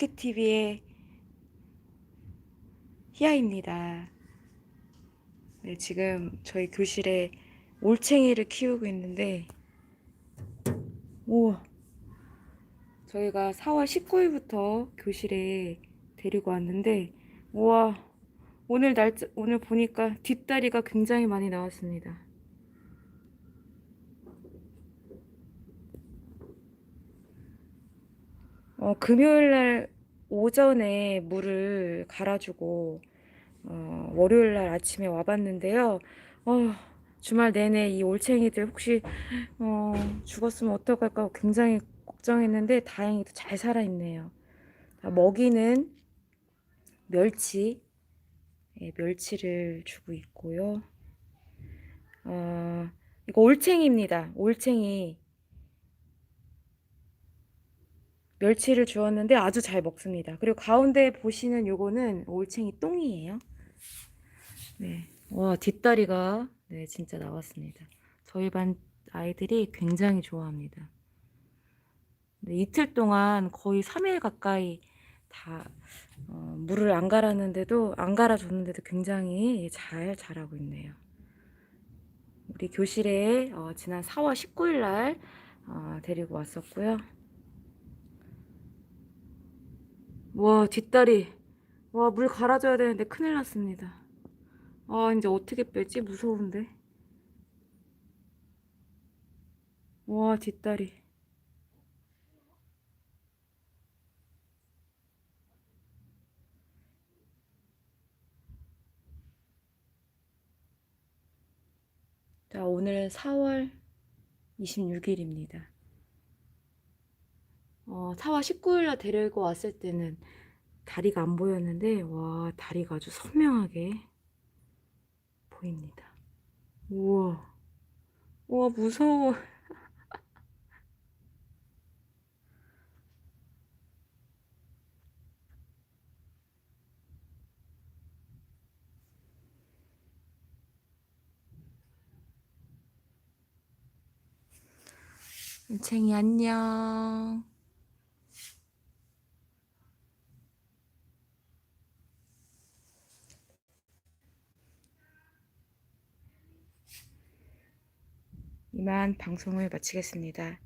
아크TV의 희아입니다. 네, 지금 저희 교실에 올챙이를 키우고 있는데, 우와. 저희가 4월 19일부터 교실에 데리고 왔는데, 우와. 오늘 날, 오늘 보니까 뒷다리가 굉장히 많이 나왔습니다. 어, 금요일 날 오전에 물을 갈아주고, 어, 월요일 날 아침에 와봤는데요. 어, 주말 내내 이 올챙이들 혹시, 어, 죽었으면 어떡할까 굉장히 걱정했는데 다행히도 잘 살아있네요. 아, 먹이는 멸치, 예, 멸치를 주고 있고요. 어, 이거 올챙이입니다. 올챙이. 멸치를 주었는데 아주 잘 먹습니다. 그리고 가운데 보시는 요거는 올챙이 똥이에요. 네. 와, 뒷다리가 네, 진짜 나왔습니다. 저희 반 아이들이 굉장히 좋아합니다. 네, 이틀 동안 거의 3일 가까이 다 어, 물을 안 갈았는데도 안 갈아줬는데도 굉장히 잘 자라고 있네요. 우리 교실에 어, 지난 4월 19일 날 어, 데리고 왔었고요. 와, 뒷다리. 와, 물 갈아줘야 되는데 큰일 났습니다. 아, 이제 어떻게 빼지? 무서운데. 와, 뒷다리. 자, 오늘은 4월 26일입니다. 어, 4월 19일날 데리고 왔을 때는 다리가 안 보였는데, 와, 다리가 아주 선명하게 보입니다. 우와, 우와, 무서워. 은챙이 안녕. 이만 방송을 마치겠습니다.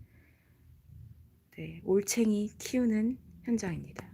네, 올챙이 키우는 현장입니다.